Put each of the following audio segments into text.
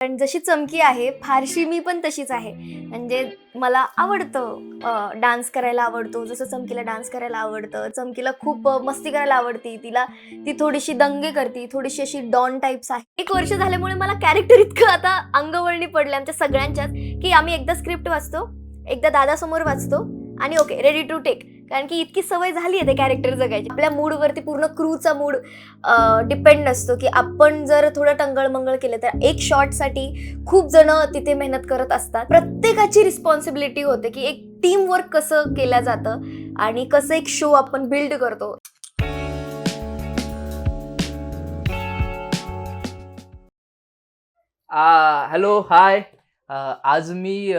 कारण जशी चमकी आहे फारशी मी पण तशीच आहे. म्हणजे मला आवडतं डान्स करायला आवडतो. जसं चमकीला डान्स करायला आवडतं चमकीला खूप मस्ती करायला आवडती. तिला ती थोडीशी दंगे करते थोडीशी अशी डॉन टाईप्स आहे एक वर्ष झाल्यामुळे मला कॅरेक्टर इतकं आता अंगवळणी पडलं आमच्या सगळ्यांच्याच की आम्ही एकदा स्क्रिप्ट वाचतो एकदा दादासमोर वाचतो आणि ओके रेडी टू टेक कारण की इतकी सवय झाली आहे ते कॅरेक्टर जगायची. आपल्या मूडवरती पूर्ण क्रूचा मूड डिपेंड असतो की आपण जर थोडं टंगळमंगळ केलं तर एक शॉटसाठी खूप जण तिथे मेहनत करत असतात. प्रत्येकाची रिस्पॉन्सिबिलिटी होते की एक टीम वर्क कसं केलं जातं आणि कसं एक शो आपण बिल्ड करतो. हॅलो हाय आज मी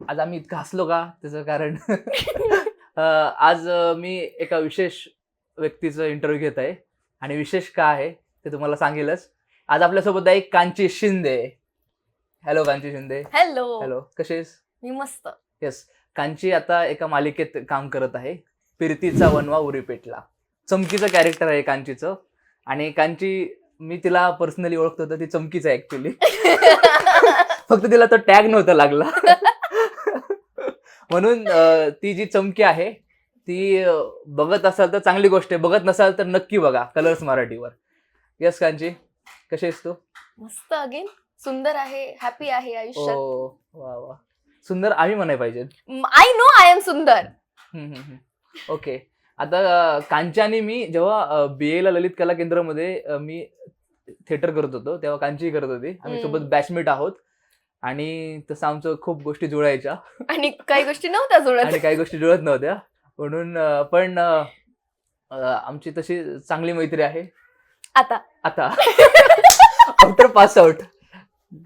आज आम्ही इतकं हसलो का? त्याचं कारण आज मी एका विशेष व्यक्तीचं इंटरव्ह्यू घेत आहे. आणि विशेष का आहे ते तुम्हाला सांगेलच. आज आपल्यासोबत आहे Kanchi Shinde. Hello Kanchi Shinde. Hello hello कसेस मी मस्त. येस कांची आता एका मालिकेत काम करत आहे. फिरतीचा वनवा उरी पेटला. चमकीचं कॅरेक्टर आहे कांचीचं. आणि कांची मी तिला पर्सनली ओळखतो तर ती चमकीच आहे ऍक्च्युली फक्त तिला तो टॅग नव्हता लागला. म्हणून ती जी चमकी आहे ती बघत असाल तर चांगली गोष्ट आहे. बघत नसाल तर नक्की बघा कलर्स मराठीवर. येस कांची कशी आहेस तू? मस्त अगेन सुंदर आहे हॅपी आहे आयुष्यात. ओ वा वा. सुंदर आम्ही म्हणाय पाहिजे. आय नो आय एम सुंदर. ओके आता अं, कांची आणि मी जेव्हा बी एला ललित कला केंद्रामध्ये मी थिएटर करत होतो तेव्हा कांची करत होती. आम्ही. सोबत बॅचमेट आहोत. आणि तसं आमचं खूप गोष्टी जुळायच्या. आणि काही गोष्टी नव्हत्या जुळत. आणि काही गोष्टी जुळत नव्हत्या. म्हणून पण आमची तशी चांगली मैत्री आहे. आता. आता. आफ्टर पास आउट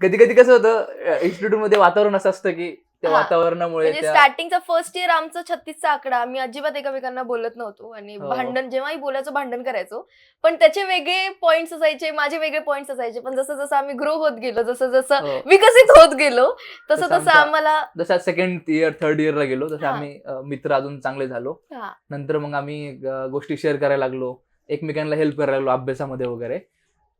कधी कधी कसं होतं इन्स्टिट्यूटमध्ये वातावरण असं असतं की त्या हा. वातावरणामुळे म्हणजे त्या- स्टार्टिंगचा फर्स्ट इयर आमचं छत्तीसचा आकडा आम्ही अजिबात एकमेकांना बोलत नव्हतो आणि हो. भांडण जेव्हाही बोलायचो भांडण करायचो पण त्याचे वेगळे पॉइंट्स असायचे माझे वेगळे पॉइंट्स असायचे पण जसं जसं आम्ही ग्रो होत गेलो जसं जसं हो. विकसित होत गेलो तसं तसं तसं आमचा- आम्हाला जसं सेकंड इयर थर्ड इयरला गेलो तसं हा. आम्ही अं, मित्र अजून चांगले झालो हा. नंतर मग आम्ही अं, गोष्टी शेअर करायला लागलो एकमेकांना हेल्प करायला लागलो अभ्यासामध्ये वगैरे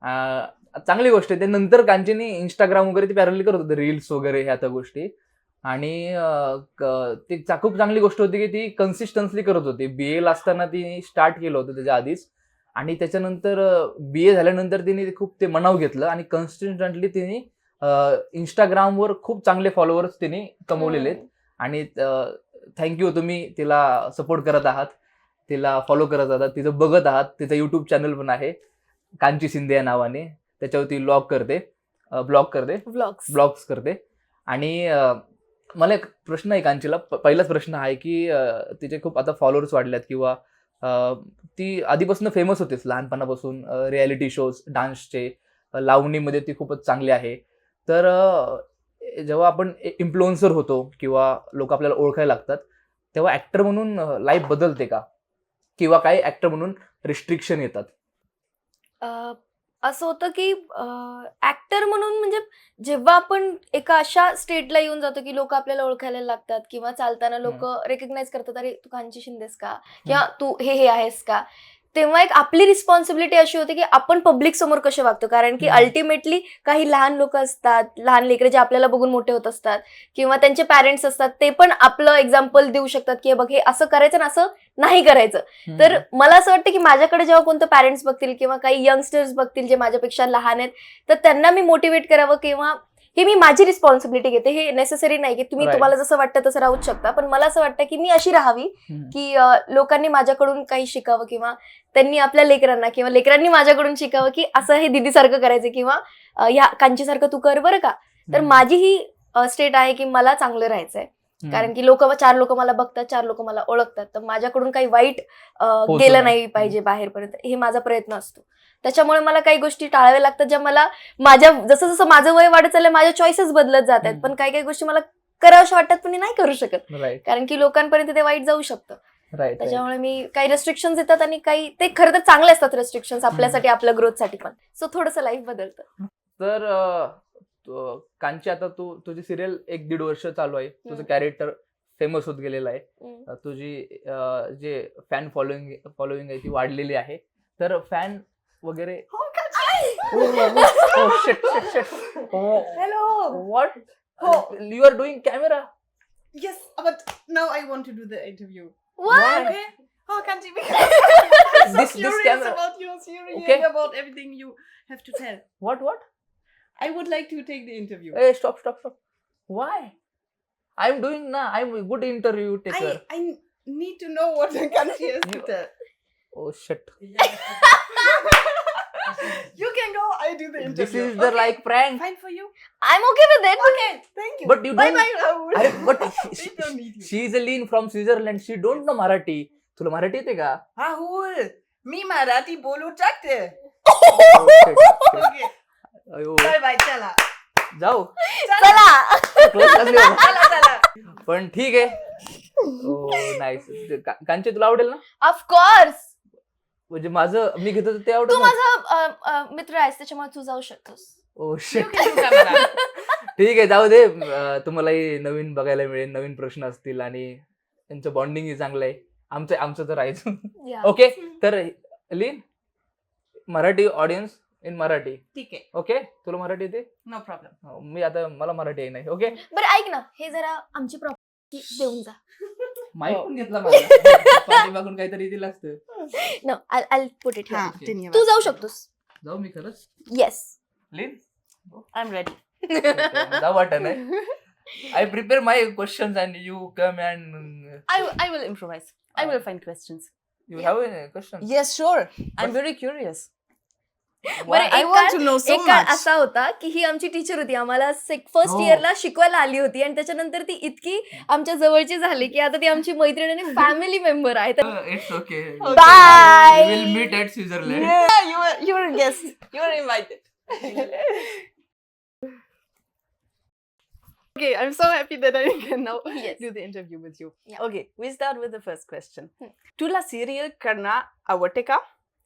अं, चांगली गोष्ट आहे ते नंतर कांचीनी इंस्टाग्राम वगैरे ती पॅरली करत होते रील्स वगैरे ह्या त्या गोष्टी आणि ती खूप चांगली गोष्ट होती की ती कन्सिस्टन्सली करत होती. बी एला असताना ती स्टार्ट केलं होतं त्याच्या आधीच. आणि त्याच्यानंतर बी ए झाल्यानंतर तिने खूप ते मनाव घेतलं आणि कन्सिस्टंटली तिने इंस्टाग्रामवर खूप चांगले फॉलोअर्स तिने कमवलेले आहेत. आणि थँक्यू तुम्ही तिला सपोर्ट करत आहात. तिला फॉलो करत आहात. तिचं बघत आहात. तिचं युट्यूब चॅनल पण आहे. कांची शिंदे या नावाने. त्याच्यावर ती ब्लॉग करते. ब्लॉग करते. व्लॉग्स ब्लॉग्स करते. आणि मला एक प्रश्न आहे कांचीला. प- पहिलाच प्रश्न आहे की तिचे खूप आता फॉलोअर्स वाढल्यात किंवा ती आधीपासून फेमस होतीच लहानपणापासून रियालिटी शोज डान्सचे लावणीमध्ये ती खूपच चांगली आहे. तर जेव्हा आपण इन्फ्लुएन्सर होतो किंवा लोक आपल्याला ओळखायला लागतात तेव्हा ॲक्टर म्हणून लाईफ बदलते का? किंवा काही ॲक्टर म्हणून रिस्ट्रिक्शन येतात? असं होतं की ऍक्टर म्हणून म्हणजे जेव्हा आपण एका अशा स्टेटला येऊन जातो की लोक आपल्याला ओळखायला लागतात किंवा चालताना लोक रेकग्नाइज करतात अरे तू कांची शिंदेस का? किंवा तू हे हे आहेस का? तेव्हा एक आपली रिस्पॉन्सिबिलिटी अशी होती की आपण पब्लिक समोर कसे वागतो? कारण की. अल्टिमेटली काही लहान लोक असतात लहान लेकरे जे आपल्याला बघून मोठे होत असतात किंवा त्यांचे पॅरेंट्स असतात ते पण आपलं एक्झाम्पल देऊ शकतात की बघ हे असं करायचं ना असं नाही करायचं. तर मला असं वाटतं की माझ्याकडे जेव्हा कोणतं पॅरेंट्स बघतील किंवा काही यंगस्टर्स बघतील जे माझ्यापेक्षा लहान आहेत तर त्यांना मी मोटिवेट करावं किंवा हे मी माझी रिस्पॉन्सिबिलिटी घेते हे नेसेसरी नाही की तुम्ही. तुम्हाला जसं वाटतं तसं राहूच शकता पण मला असं वाटतं की मी अशी राहावी. की लोकांनी माझ्याकडून काही शिकावं किंवा त्यांनी आपल्या लेकरांना किंवा लेकरांनी माझ्याकडून शिकावं की असं हे दिदीसारखं करायचं किंवा ह्या कांचीसारखं तू कर बरं का तर. माझी ही स्टेट आहे की मला चांगलं राहायचंय. कारण की लोक चार लोक मला बघतात चार लोक मला ओळखतात तर माझ्याकडून काही वाईट गेलं. नाही पाहिजे बाहेरपर्यंत हे माझा प्रयत्न असतो त्याच्यामुळे मला काही गोष्टी टाळाव्या लागतात ज्या मला माझ्या जसं जसं माझं वय वाढत चाललंय माझ्या चॉईसेस बदलत जात आहेत. पण काही काही गोष्टी मला कराव्याशा वाटतात पण मी नाही करू शकत. कारण की लोकांपर्यंत ते वाईट जाऊ शकतं. त्याच्यामुळे मी काही रेस्ट्रिक्शन येतात आणि काही ते खरं तर चांगले असतात रेस्ट्रिक्शन आपल्यासाठी आपल्या ग्रोथसाठी पण. सो थोडंसं लाईफ बदलतं. तर कांची आता तू तुझी सिरियल एक दीड वर्ष चालू आहे. तुझं. कॅरेक्टर फेमस होत गेलेलं आहे. तुझी जे फॅन फॉलोईंग फॉलोईंग आहे ती वाढलेली आहे. तर फॅन वगैरे oh shit, shit, shit. Oh, Hello. what? Oh. You are doing camera. Yes, but now I want to do the interview. What? Okay. Oh, can't you? Because I'm so This- this curious camera. about your series Okay. and about everything you have to tell. What? What? I would like to take the interview. Hey, stop, stop, stop. Why? I'm doing na. I'm a good interview taker. I, I need to know what the country has to You- tell. Oh shit. You can go. I do the This interview. is the Okay, like prank. Fine for you. I'm okay with it. Okay. Thank you. But you bye don't. bye, Rahul. I, but she, don't need you. she is a lean from Switzerland. She don't know Marathi. तुला मराठी येते का Rahul, मी मराठी बोलू. Oh. अयो, Bye bye. चला. जाऊ चला. पण ठीक आहे नाईस कांचे तुला आवडेल ना ऑफकोर्स म्हणजे माझं मी घेतो ते तू आवडेल ना? माझा अ, अ, मित्र आहेस त्याच्यामुळे तू जाऊ शकतोस. ओ camera. ठीक आहे जाऊ दे. अं, तुम्हालाही नवीन बघायला मिळेल नवीन प्रश्न असतील आणि त्यांचं बॉन्डिंग चांगलं आहे. आमचं आमचं तर राहायचं Yeah. ओके तर लीन मराठी ऑडियन्स इन मराठी. ठीक आहे. ओके तुला मराठी येते? No problem. हो, मी आता मला मराठी आहे. नाही ओके बरं ऐक ना. हे जरा आमची प्रॉपर्टी देऊन जा. माईक हो. पण घेतला माझा काहीतरी दिलं असतं न आय पुट इट हा. धन्यवाद. तू जाऊ शकतोस जाऊ मी खरंच येस लीन I'm ready. जाऊ वाटत नाही I prepare my questions and you come and I, I will improvise. I will find questions. You have question Yes, sure. But- I'm very curious. असा होता की ही आमची टीचर होती आम्हाला फर्स्ट हो. इयरला शिकवायला आली होती आणि त्याच्यानंतर ती इतकी आमच्या जवळची झाली की आता ती आमची मैत्रीण आणि फॅमिली मेंबर आहे तर it's okay Okay. I'm so happy that I can now Yes. do the interview with you. Yeah. Okay, we start with the first question. Hmm. तुला serial करना आवडते का?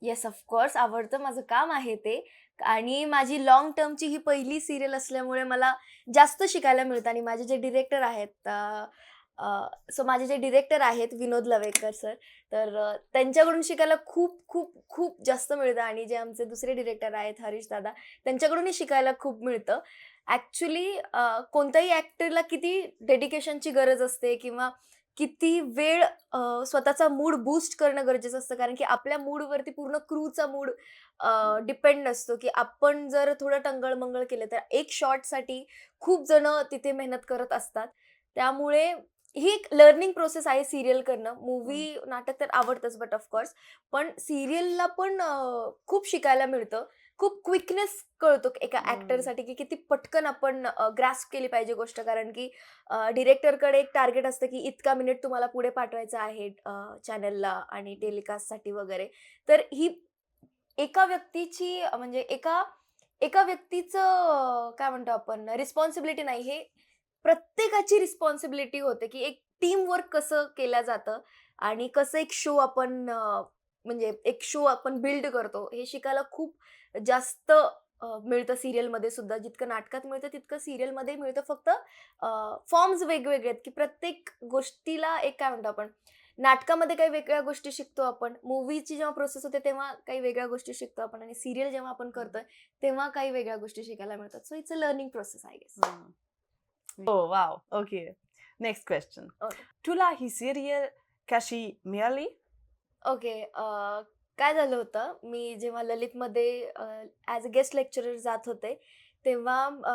येस ऑफकोर्स आवडतं माझं काम आहे ते. आणि माझी लॉंग टर्मची ही पहिली सिरियल असल्यामुळे मला जास्त शिकायला मिळतं. आणि माझे जे डिरेक्टर आहेत सो माझे जे डिरेक्टर आहेत विनोद लवेकर सर तर त्यांच्याकडून शिकायला खूप खूप खूप जास्त मिळतं. आणि जे आमचे दुसरे डिरेक्टर आहेत हरीश दादा त्यांच्याकडूनही शिकायला खूप मिळतं. ॲक्च्युली कोणत्याही ॲक्टरला किती डेडिकेशनची गरज असते किंवा किती वेळ स्वतःचा मूड बूस्ट करणं गरजेचं असतं. कारण की आपल्या मूडवरती पूर्ण क्रूचा मूड डिपेंड असतो की आपण जर थोडं टंगळमंगळ केलं तर एक शॉटसाठी खूप जण तिथे मेहनत करत असतात. त्यामुळे ही एक लर्निंग प्रोसेस आहे सिरियल करणं. मूवी नाटक तर आवडतंच बट ऑफकोर्स पण सिरियलला पण खूप शिकायला मिळतं. खूप क्विकनेस कळतो एका हम्म. ॲक्टरसाठी की किती पटकन आपण ग्रास्प केली पाहिजे गोष्ट. कारण की डिरेक्टरकडे एक टार्गेट असतं की इतका मिनिट तुम्हाला पुढे पाठवायचं आहे चॅनलला आणि टेलिकास्टसाठी वगैरे. तर ही एका व्यक्तीची म्हणजे एका एका व्यक्तीचं काय म्हणतो आपण रिस्पॉन्सिबिलिटी नाही. हे प्रत्येकाची रिस्पॉन्सिबिलिटी होते की एक टीम वर्क कसं केलं जातं आणि कसं एक शो आपण म्हणजे एक शो आपण बिल्ड करतो हे शिकायला खूप जास्त मिळतं सिरियलमध्ये सुद्धा जितकं नाटकात मिळतं तितकं सिरियलमध्ये मिळतं फक्त फॉर्म्स वेगवेगळे आहेत की प्रत्येक गोष्टीला एक काय म्हणतो आपण नाटकामध्ये काही वेगळ्या गोष्टी शिकतो आपण मूवीची जेव्हा प्रोसेस होते तेव्हा काही वेगळ्या गोष्टी शिकतो आपण आणि सिरियल जेव्हा आपण करतोय तेव्हा काही वेगळ्या गोष्टी शिकायला मिळतात so it's a learning process I guess wow. Okay. Next question. Okay. तुला ही serial कशी मिळाली? ओके काय झालं होतं मी जेव्हा ललितमध्ये ॲज अ गेस्ट लेक्चरर जात होते तेव्हा अ,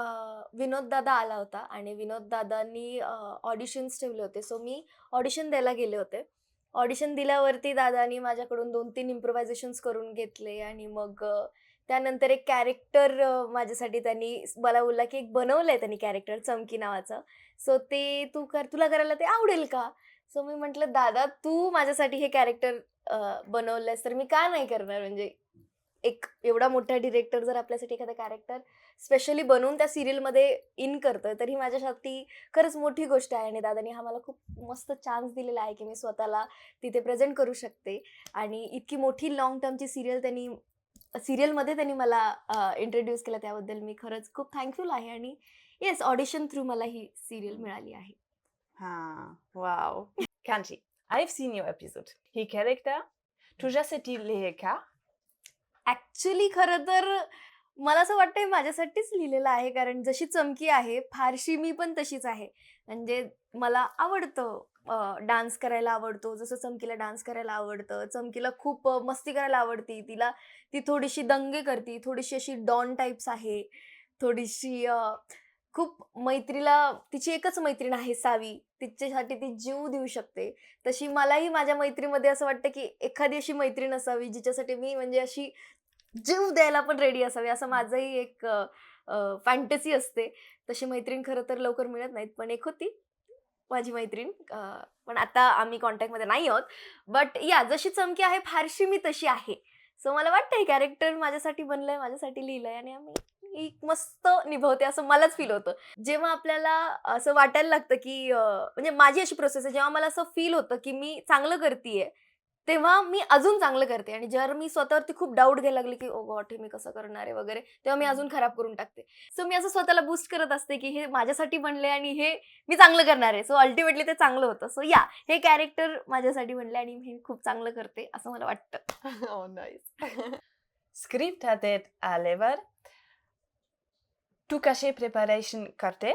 विनोद दादा आला होता आणि विनोद दादांनी ऑडिशन्स ठेवले होते. सो मी ऑडिशन द्यायला गेले होते. ऑडिशन दिल्यावरती दादानी माझ्याकडून दोन तीन इम्प्रोव्हायझेशन्स करून घेतले आणि मग अ, त्यानंतर एक कॅरेक्टर माझ्यासाठी त्यांनी मला बोलला की एक बनवलंय त्यांनी कॅरेक्टर चमकी नावाचं. सो ते तू कर तुला करायला ते आवडेल का? सो मी म्हटलं दादा तू माझ्यासाठी हे कॅरेक्टर बनवलंयस तर मी का नाही करणार? म्हणजे एक एवढा मोठा डिरेक्टर जर आपल्यासाठी एखादा कॅरेक्टर स्पेशली बनवून त्या सिरियलमध्ये इन करतोय तर ही माझ्यासाठी खरंच मोठी गोष्ट आहे. आणि दादानी हा मला खूप मस्त चान्स दिलेला आहे की मी स्वतःला तिथे प्रेझेंट करू शकते. आणि इतकी मोठी लॉंग टर्मची सिरियल त्यांनी सिरियलमध्ये त्यांनी मला इंट्रोड्यूस केलं त्याबद्दल मी खरंच खूप थँकफुल आहे. आणि येस ऑडिशन थ्रू मला ही सिरियल मिळाली आहे. हा. वाव छानशी I've seen your episode. He character तुझ्यासाठी लिहे का? ॲक्च्युली खरं तर मला असं वाटतं माझ्यासाठीच लिहिलेलं आहे कारण जशी चमकी आहे फारशी मी पण तशीच आहे म्हणजे मला आवडतं डान्स करायला आवडतो जसं चमकीला डान्स करायला आवडतं चमकीला खूप मस्ती करायला आवडती तिला ती थोडीशी दंगे करती थोडीशी अशी डॉन टाईप्स आहे थोडीशी खूप मैत्रीला तिची एकच मैत्रीण आहे सावी. तिच्यासाठी ती जीव देऊ शकते. तशी मलाही माझ्या मैत्रीमध्ये असं वाटतं की एखादी अशी मैत्रीण असावी जिच्यासाठी मी म्हणजे अशी जीव द्यायला पण रेडी असावी असं माझंही एक फॅन्टसी असते. तशी मैत्रीण खरं तर लवकर मिळत नाहीत पण एक होती माझी मैत्रीण. पण आता आम्ही कॉन्टॅक्टमध्ये नाही आहोत. बट या जशी चमकी आहे फारशी मी तशी आहे. सो मला वाटतं हे कॅरेक्टर माझ्यासाठी बनलंय माझ्यासाठी लिहिलंय आणि आम्ही ही मस्त निभवते असं मलाच फील होतं. जेव्हा आपल्याला असं वाटायला लागतं की म्हणजे माझी अशी प्रोसेस आहे जेव्हा मला असं फील होतं की मी चांगलं करतेय तेव्हा मी अजून चांगलं करते. आणि जर मी स्वतःवरती खूप डाऊट घ्यायला लागले की ओ गॉट हे मी कसं करणार आहे? वगैरे तेव्हा मी अजून खराब करून टाकते. सो मी असं स्वतःला बूस्ट करत असते की हे माझ्यासाठी बनले आणि हे मी चांगलं करणार आहे. सो अल्टिमेटली ते चांगलं होतं. सो या हे कॅरेक्टर माझ्यासाठी बनले आणि हे खूप चांगलं करते असं मला वाटतं. Oh, nice. Script तू कशी प्रिपरेशन करते?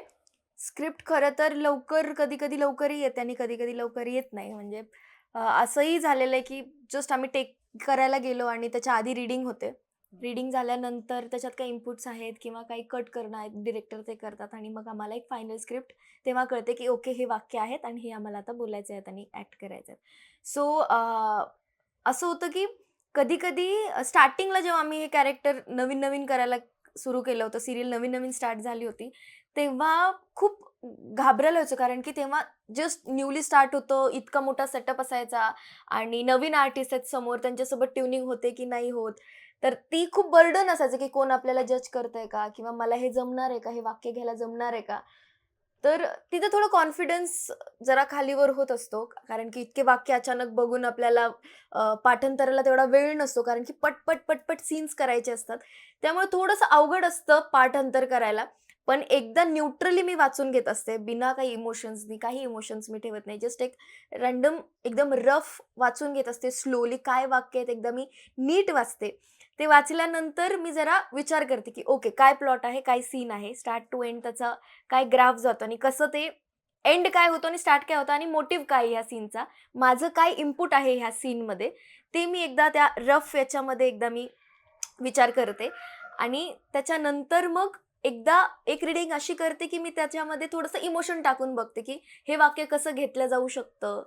स्क्रिप्ट खरं तर लवकर कधी कधी लवकरही येते आणि कधी कधी लवकर येत नाही. म्हणजे असंही झालेलं आहे की जस्ट आम्ही टेक करायला गेलो आणि त्याच्या आधी रिडिंग होते. रिडिंग झाल्यानंतर त्याच्यात काही इनपुट्स आहेत किंवा काही कट करणं आहेत डिरेक्टर ते करतात आणि मग आम्हाला एक फायनल स्क्रिप्ट तेव्हा कळते की ओके हे वाक्य आहेत आणि हे आम्हाला आता बोलायचे आहेत आणि ॲक्ट करायचे आहेत. सो असं होतं की कधी कधी स्टार्टिंगला जेव्हा आम्ही हे कॅरेक्टर नवीन नवीन करायला सुरू केलं होतं. सिरियल नवीन नवीन स्टार्ट झाली होती. तेव्हा खूप घाबरायला व्हायचं कारण की तेव्हा जस्ट न्यूली स्टार्ट होतं. इतका मोठा सेटअप असायचा. आणि नवीन आर्टिस्ट आहेत समोर. त्यांच्यासोबत ट्युनिंग होते की नाही होत. तर ती खूप बर्डन असायचं की कोण आपल्याला जज करतंय का? किंवा मला हे जमणार आहे का? हे वाक्य घ्यायला जमणार आहे का? तर तिथे थोडं कॉन्फिडन्स जरा खालीवर होत असतो. कारण की इतके वाक्य अचानक बघून आपल्याला पाठांतराला तेवढा वेळ नसतो. कारण की पटपट पटपट सीन्स करायचे असतात. त्यामुळे थोडंसं अवघड असतं पाठांतर करायला. पण एकदा न्यूट्रली मी वाचून घेत असते. बिना काही इमोशन्सनी काही इमोशन्स मी ठेवत नाही. जस्ट एक रँडम एकदम रफ वाचून घेत असते. स्लोली काय वाक्य आहेत एकदा मी नीट वाचते. ते वाचल्यानंतर मी जरा विचार करते की ओके काय प्लॉट आहे काय सीन आहे? स्टार्ट टू एंड त्याचा काय ग्राफ जातो आणि कसं ते एंड काय होतं आणि स्टार्ट काय होतं आणि मोटिव्ह काय ह्या सीनचा? माझं काय इनपुट आहे ह्या सीनमध्ये? ते मी एकदा त्या रफ याच्यामध्ये एकदा मी विचार करते आणि त्याच्यानंतर मग एकदा एक रिडिंग अशी करते की मी त्याच्यामध्ये थोडंसं इमोशन टाकून बघते की हे वाक्य कसं घेतलं जाऊ शकतं.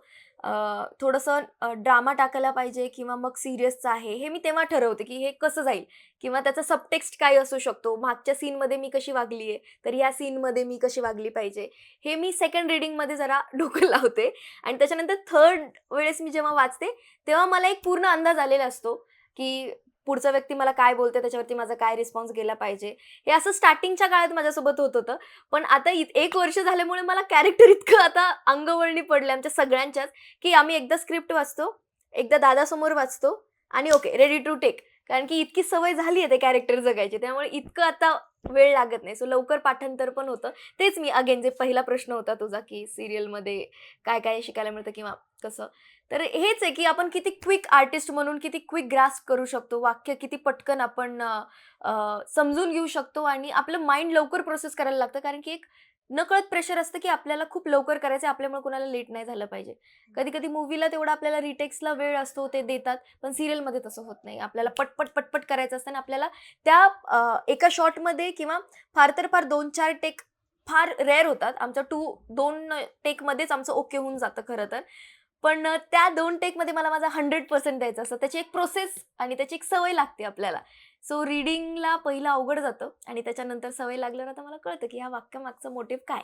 थोडंसं ड्रामा टाकायला पाहिजे किंवा मग सिरियसचं आहे हे मी तेव्हा ठरवते की हे कसं जाईल. किंवा त्याचा सबटेक्स्ट काय असू शकतो. मागच्या सीनमध्ये मी कशी वागली आहे तर ह्या सीनमध्ये मी कशी वागली पाहिजे हे मी सेकंड रिडिंगमध्ये जरा डोकं लावते. आणि त्याच्यानंतर थर्ड वेळेस मी जेव्हा वाचते तेव्हा मला एक पूर्ण अंदाज आलेला असतो की पुढचा व्यक्ती मला काय बोलते त्याच्यावरती माझा काय रिस्पॉन्स गेला पाहिजे. हे असं स्टार्टिंगच्या काळात माझ्यासोबत होत होतं. पण आता एक वर्ष झाल्यामुळे मला कॅरेक्टर इतकं आता अंगवळणी पडलं आमच्या सगळ्यांच्याच की आम्ही एकदा स्क्रिप्ट वाचतो एकदा दादासमोर वाचतो आणि ओके रेडी टू टेक कारण की इतकी सवय झाली आहे ते कॅरेक्टर जगायची त्यामुळे इतकं आता वेळ लागत नाही. सो लवकर पाठांतर पण होतं. तेच मी अगेन जे पहिला प्रश्न होता तुझा की सिरियलमध्ये काय काय शिकायला मिळतं किंवा कसं. तर हेच आहे की आपण किती क्विक आर्टिस्ट म्हणून किती क्विक ग्रास्प करू शकतो वाक्य किती पटकन आपण समजून घेऊ शकतो आणि आपलं माइंड लवकर प्रोसेस करायला लागतं. कारण की एक नकळत प्रेशर असतं की आपल्याला खूप लवकर करायचं आपल्यामुळे कोणाला लेट नाही झालं पाहिजे. कधी कधी मूवीला तेवढा आपल्याला रिटेक्सला वेळ असतो ते देतात पण सिरियलमध्ये तसं होत नाही. आपल्याला पटपट पटपट करायचं असतं आणि आपल्याला त्या एका शॉटमध्ये किंवा फार तर फार दोन चार टेक फार रेअर होतात. आमचं टू दोन टेकमध्येच आमचं ओके होऊन जातं खरं तर. पण त्या दोन टेकमध्ये मला माझा हंड्रेड पर्सेंट द्यायचं असतं त्याची एक प्रोसेस आणि त्याची एक सवय लागते आपल्याला सो रिडिंगला पहिलं अवघड जातं आणि त्याच्यानंतर सवय लागल्यावर आता मला कळतं की ह्या वाक्यामागचं मोटिव्ह काय.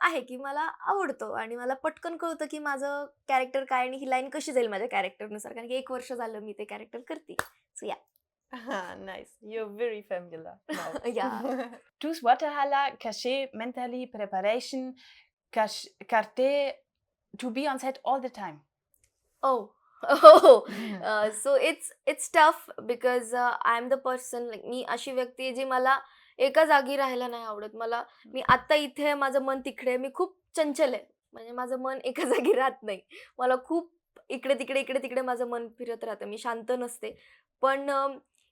आहे की मला आवडतो आणि मला पटकन कळतं की माझं कॅरेक्टर काय आणि ही लाईन कशी जाईल माझ्या कॅरेक्टरनुसार कारण की एक वर्ष झालं मी ते कॅरेक्टर करते so yeah Ah, nice. You're very familiar now. Yeah. Tous waterhala caché mentally preparation cache carte to be on set all the time. ओ हो so it's it's tough because I am the person like me अशी व्यक्ती आहे जी मला एका जागी राहायला नाही आवडत. मला मी आत्ता इथे आहे, माझं मन तिकडे आहे. मी खूप चंचल आहे. म्हणजे माझं मन एका जागी राहत नाही. मला खूप इकडे तिकडे इकडे तिकडे माझं मन फिरत राहतं. मी शांत नसते. पण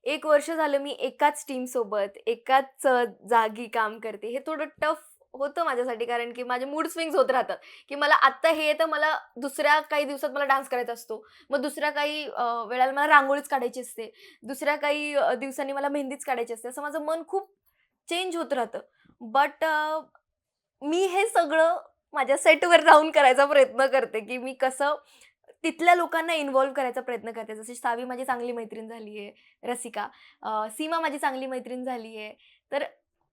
एक वर्ष झालं मी एकाच टीम सोबत एकाच अ, जागी काम करते. हे थोडं टफ होतं माझ्यासाठी कारण की माझे मूड स्विंग्स होत राहतात. की मला आत्ता हे तर मला दुसऱ्या काही दिवसात मला डान्स करायचा असतो. मग दुसऱ्या काही वेळेला मला रांगोळीच काढायची असते. दुसऱ्या काही दिवसांनी मला मेहंदीच काढायची असते. असं माझं मन खूप चेंज होत राहतं. बट मी हे सगळं माझ्या सेटवर राहून करायचा प्रयत्न करते की मी कसं तिथल्या लोकांना इन्व्हॉल्व करायचा प्रयत्न करते. जशी सावी माझी चांगली मैत्रीण झाली आहे रसिका सीमा माझी चांगली मैत्रीण झाली आहे तर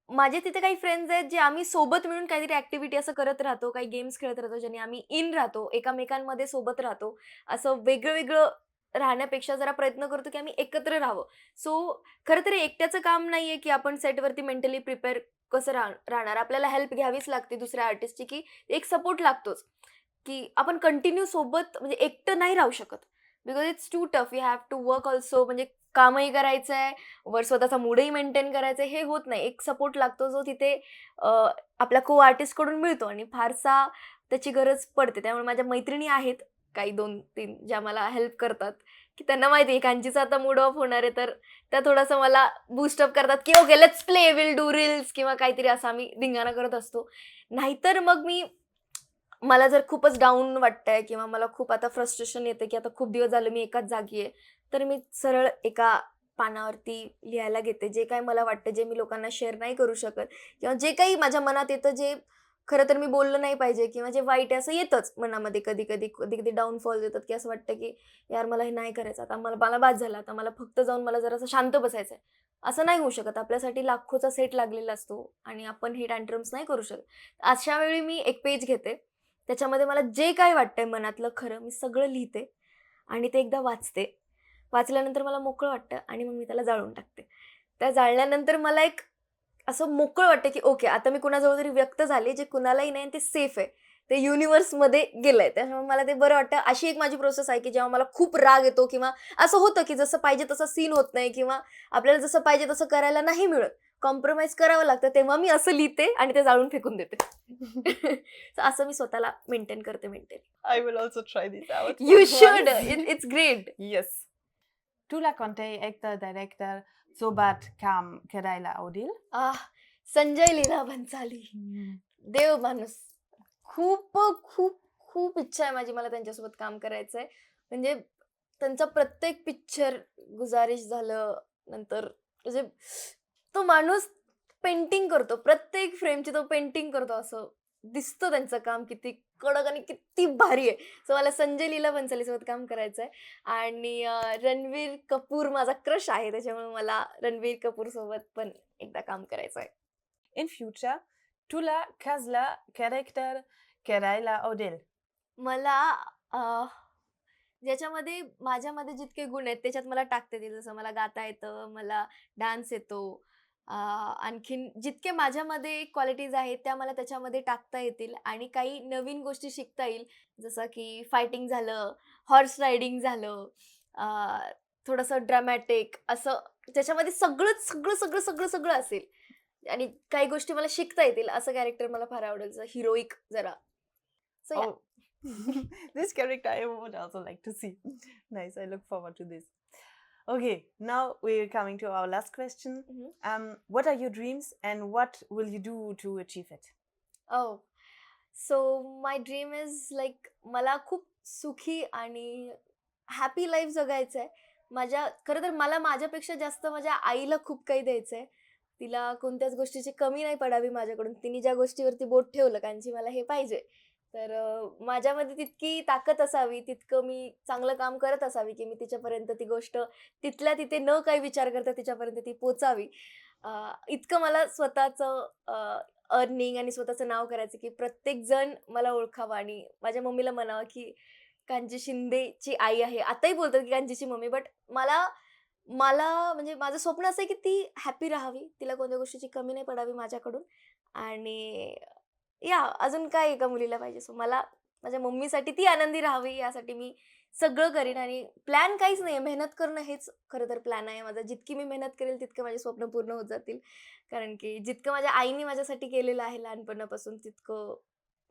माझे तिथे काही फ्रेंड्स आहेत जे आम्ही सोबत मिळून काहीतरी ॲक्टिव्हिटी असं करत राहतो काही गेम्स खेळत राहतो ज्याने आम्ही इन राहतो एकामेकांमध्ये सोबत राहतो. असं वेगळं वेगळं राहण्यापेक्षा जरा प्रयत्न करतो की आम्ही एकत्र राहावं. सो खरं तर एकट्याचं काम नाही आहे की आपण सेटवरती मेंटली प्रिपेअर कसं राह राहणार. आपल्याला हेल्प घ्यावीच लागते दुसऱ्या आर्टिस्टची की एक सपोर्ट लागतोच. की आपण कंटिन्यू सोबत म्हणजे एकटं नाही राहू शकत. Because it's too tough you have to work also म्हणजे कामही करायचं आहे वर स्वतःचा मूडही मेंटेन करायचं आहे हे होत नाही. एक सपोर्ट लागतो जो तिथे आपल्या को आर्टिस्टकडून मिळतो आणि फारसा त्याची गरज पडते. त्यामुळे माझ्या मैत्रिणी आहेत काही दोन तीन ज्या मला हेल्प करतात की त्यांना माहिती आहे कांचीचा आता मूड ऑफ होणार आहे तर त्या थोडंसं मला बूस्टअप करतात की okay let's play will do reels किंवा काहीतरी असं आम्ही धिंगाणा करत असतो. नाहीतर मग मी मला जर खूपच डाऊन वाटतंय किंवा मला खूप आता फ्रस्ट्रेशन येतं की आता खूप दिवस झालं मी एकाच जागी आहे तर मी सरळ एका पानावरती लिहायला घेते. जे काही मला वाटतं जे मी लोकांना शेअर नाही करू शकत किंवा जे काही माझ्या मनात येतं जे खरं तर मी बोललं नाही पाहिजे किंवा जे वाईट आहे असं येतंच मनामध्ये कधी कधी कधी कधी डाऊनफॉल येतात की असं वाटतं की यार मला हे नाही करायचं. आता मला मला बाद झाला. आता मला फक्त जाऊन मला जरासं शांत बसायचं आहे असं नाही होऊ शकत. आपल्यासाठी लाखोचा सेट लागलेला असतो आणि आपण हे टँट्रम्स नाही करू शकत. अशा वेळी मी एक पेज घेते. त्याच्यामध्ये मला जे काय वाटतंय मनातलं खरं मी सगळं लिहिते आणि ते एकदा वाचते. वाचल्यानंतर मला मोकळं वाटतं आणि मग मी त्याला जाळून टाकते. त्या जाळल्यानंतर मला एक असं मोकळं वाटतं की ओके आता मी कुणाजवळ तरी व्यक्त झाले जे कुणालाही नाही ते सेफ आहे. ते युनिवर्समध्ये गेलंय. त्याच्यामुळे मला ते बरं वाटतं. अशी एक माझी प्रोसेस आहे की जेव्हा मला खूप राग येतो किंवा असं होतं की जसं पाहिजे तसं सीन होत नाही किंवा आपल्याला जसं पाहिजे तसं करायला नाही मिळत. कॉम्प्रोमाइज करावं लागतं तेव्हा मी असं लिहिते आणि ते जाळून फेकून देते. असं मी स्वतःला मेंटेन करते maintain will also try this out. You. Should it's great Yes. Tulla Conte, actor, director, सोबत काम करायला आवडेल संजय लीला भन्साली देव माणूस. खूप खूप खूप इच्छा आहे माझी मला त्यांच्यासोबत काम करायचं आहे म्हणजे त्यांचा प्रत्येक पिक्चर गुजारिश झालं नंतर म्हणजे तो माणूस पेंटिंग करतो. प्रत्येक फ्रेमची तो पेंटिंग करतो असं. दिसतं त्यांचं काम किती कडक आणि किती भारी आहे. सो मला संजय लीला भन्सालीसोबत काम करायचं आहे आणि रणवीर कपूर माझा क्रश आहे त्याच्यामुळे मला रणवीर कपूर सोबत पण एकदा काम करायचं आहे In future, तुला कसला कॅरेक्टर करायला आवडेल? मला ज्याच्यामध्ये माझ्यामध्ये जितके गुण आहेत त्याच्यात मला टाकता येतील. जसं मला गाता येतं मला डान्स येतो. आणखीन जितके माझ्यामध्ये क्वालिटीज आहेत त्या मला त्याच्यामध्ये टाकता येतील आणि काही नवीन गोष्टी शिकता येईल जसं की फायटिंग झालं हॉर्स रायडिंग झालं थोडंसं ड्रामॅटिक असं त्याच्यामध्ये सगळंच सगळं सगळं सगळं सगळं असेल आणि काही गोष्टी मला शिकता येतील असं कॅरेक्टर मला फार आवडेल जसं हिरोईक जरा So, yeah. Oh, this character I would also like to see. Nice. I look. Okay, now we're coming to our last question. Mhm. Um, what are your dreams and what will you do to achieve it? Oh, so my dream is like मला खूप सुखी आणि happy life जगायचं आहे माझ्या खरं तर मला माझ्यापेक्षा जास्त माझ्या आईला खूप काही द्यायचं आहे तिला कोणत्याच गोष्टीची कमी नाही पडावी माझ्याकडून तिने ज्या गोष्टीवरती बोट ठेवलं कारण की मला हे पाहिजे तर माझ्यामध्ये तितकी ताकद असावी तितकं मी चांगलं काम करत असावी की मी तिच्यापर्यंत ती गोष्ट तिथल्या तिथे न काही विचार करता तिच्यापर्यंत ती पोचावी. इतकं मला स्वतःचं अर्निंग आणि स्वतःचं नाव करायचं की प्रत्येक जण मला ओळखावं आणि माझ्या मम्मीला म्हणावं की कांजी शिंदेची आई आहे. आताही बोलतात की कांजीची मम्मी. बट मला मला म्हणजे माझं स्वप्न असं आहे की ती हॅपी राहावी तिला कोणत्या गोष्टीची कमी नाही पडावी माझ्याकडून. आणि या अजून काय एका मुलीला पाहिजे? सो मला माझ्या मम्मीसाठी ती आनंदी राहावी यासाठी मी सगळं करीन आणि प्लॅन काहीच नाही आहे मेहनत करणं हेच खरं तर प्लॅन आहे माझा. जितकी मी मेहनत करेल तितकं माझे स्वप्न पूर्ण होत जातील. कारण की जितकं माझ्या आईने माझ्यासाठी केलेलं आहे लहानपणापासून तितकं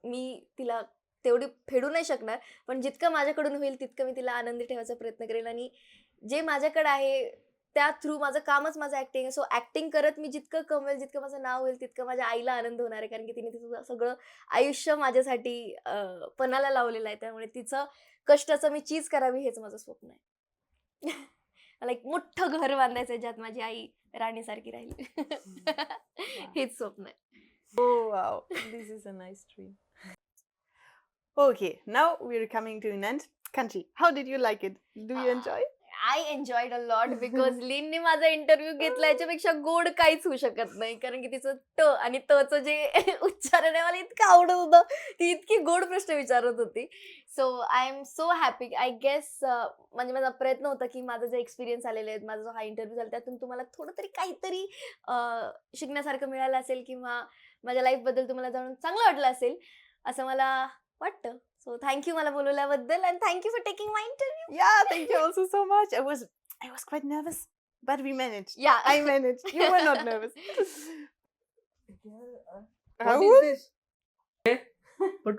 मी तिला तेवढी फेडू नाही शकणार. पण जितकं माझ्याकडून होईल तितकं मी तिला आनंदी ठेवायचा प्रयत्न करेल आणि जे माझ्याकडे आहे त्या थ्रू माझं कामच माझं ऍक्टिंग आहे सो ऍक्टिंग करत मी जितकं कमवेल जितकं माझं नाव होईल तितकं माझ्या आईला आनंद होणार आहे कारण की तिने तिचं सगळं आयुष्य माझ्यासाठी अं, पणाला लावलेलं आहे त्यामुळे तिचं कष्टाचं मी चीज करावी हेच माझं स्वप्न आहे मला एक मोठं घर बांधायचं आहे ज्यात माझी आई राणीसारखी राहील हेच स्वप्न आहे Oh wow, this is a nice dream. Okay, now we're coming to an end. Kanchi, how did you like it? Do you enjoy? I enjoyed a lot because लिनने माझा इंटरव्ह्यू घेतला. याच्यापेक्षा गोड काहीच होऊ शकत नाही. कारण की तिचं ट आणि तचं जे उच्चारण आहे मला इतकं आवडत होतं. ती इतकी गोड प्रश्न विचारत होती. So I am so happy I guess म्हणजे माझा प्रयत्न होता की माझा जे एक्सपिरियन्स आलेले आहेत माझा जो हा इंटरव्ह्यू झाला त्यातून तुम्हाला थोडं तरी काहीतरी शिकण्यासारखं मिळालं असेल किंवा माझ्या लाईफबद्दल तुम्हाला जाणून चांगलं वाटलं असेल असं मला वाटतं. सो थँक्यू मला बोलवल्याबद्दल and thank you for taking my interview Yeah, thank you also so much. I was I was quite nervous, but we managed. या I managed. You were not nervous. What How is was- this? Okay, but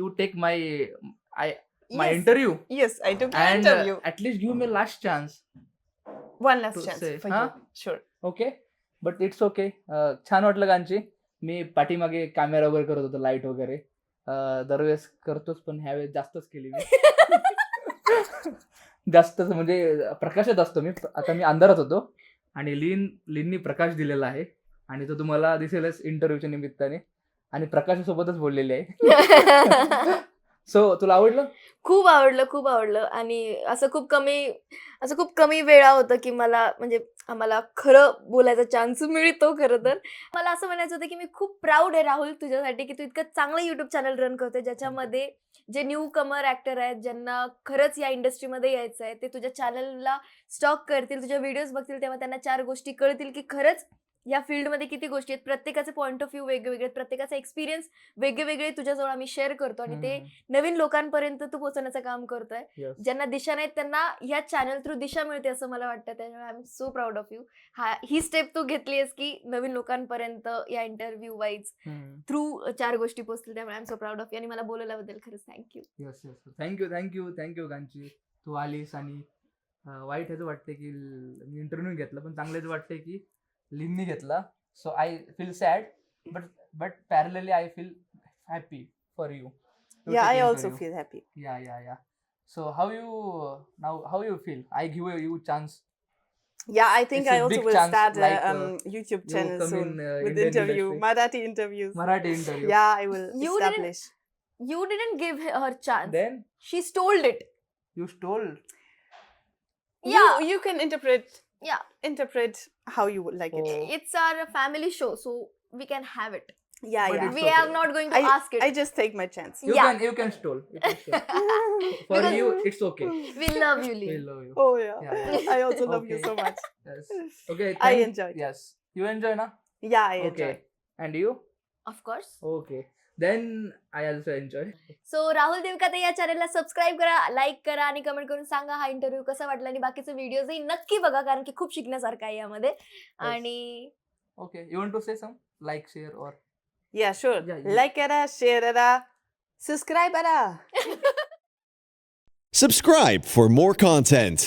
you take my I my Yes. interview Yes, I took your and uh, interview. at least give me last chance. One last to chance say, for huh? you. Sure. Okay but it's okay छान वाटलं गांची मी पाठीमागे camera वगैरे करत होतो light वगैरे अं, दरवेळेस करतोच पण ह्यावेळेस जास्तच केली मी. जास्तच म्हणजे प्रकाशात असतो मी. आता मी अंधारात होतो आणि लिन लिननी प्रकाश दिलेला आहे. आणि तो तुम्हाला दिसेलच इंटरव्ह्यूच्या निमित्ताने. आणि प्रकाशासोबतच बोललेले आहे. सो तुला आवडलं? खूप आवडलं खूप आवडलं. आणि असं खूप कमी असं खूप कमी वेळा होतं की मला म्हणजे आम्हाला खरं बोलायचा चान्स मिळतो खरं तर. मला असं म्हणायचं होतं की मी खूप प्राऊड आहे राहुल तुझ्यासाठी की तू इतकं चांगलं युट्यूब चॅनल रन करतोय ज्याच्यामध्ये जे न्यू कमर ऍक्टर आहेत ज्यांना खरंच या इंडस्ट्रीमध्ये यायचं आहे ते तुझ्या चॅनलला स्टॉक करतील तुझ्या व्हिडिओज बघतील तेव्हा त्यांना चार गोष्टी कळतील की खरंच या फील्डमध्ये किती गोष्टी आहेत प्रत्येकाचे पॉईंट ऑफ व्ह्यू वेगवेगळे प्रत्येकाचा एक्सपिरियन्स वेगळे तुझ्याजवळ आम्ही शेअर करतो आणि ते नवीन लोकांपर्यंत तू पोहोचवण्याचं काम करतोय. ज्यांना दिशा नाहीत त्यांना ह्या चॅनल थ्रू दिशा मिळते असं मला वाटतं. त्यामुळे I am so proud of you हा ही स्टेप तू घेतली आहेस की नवीन लोकांपर्यंत या इंटरव्ह्यू वाईज. थ्रू चार गोष्टी पोहोचतील त्यामुळे I am so proud of you आणि मला बोलवल्याबद्दल खरंच thank you thank you thank you thank you Kanchi तू आलीस आणि वाईट ह्याचं वाटते की मी इंटरव्ह्यू घेतला पण चांगलं ह्याचं वाटते की लिननी घेतला so I feel sad but but parallelly I feel happy for you Yeah, I also feel happy. Yeah yeah yeah so how you now how you feel I give you chance Yeah, I think It's a I also big will chance, start a like, uh, um, YouTube channel come soon in, uh, with Indian interview, industry. Marathi interviews. Marathi interview Yeah, I will You didn't- establish. You didn't give her chance then she stoled it you stole yeah You, you can interpret. yeah. Interpret how you would like it. It's our family show, so we can have it. Yeah, yeah. We okay. are not going to ask it. I just take my chance. You Yeah. can you can stall. For Because- you, it's okay. we love you, We love you. Oh yeah. Yeah, I also love you so much. Yes. Okay. I enjoy. Yes. You enjoy, na? Yeah, I enjoy. Okay. And you? Of course. Okay. Then I also enjoy so Rahul Devka ते या चॅनलला subscribe करा like करा आणि comment करून सांगा हा interview कसा वाटला आणि बाकीचे व्हिडिओज नक्की बघा कारण की खूप शिकण्यासारखा आहे यामध्ये. आणि okay you want to say some like share or yeah sure like करा शेअर करा सबस्क्राईब करा. Subscribe for more content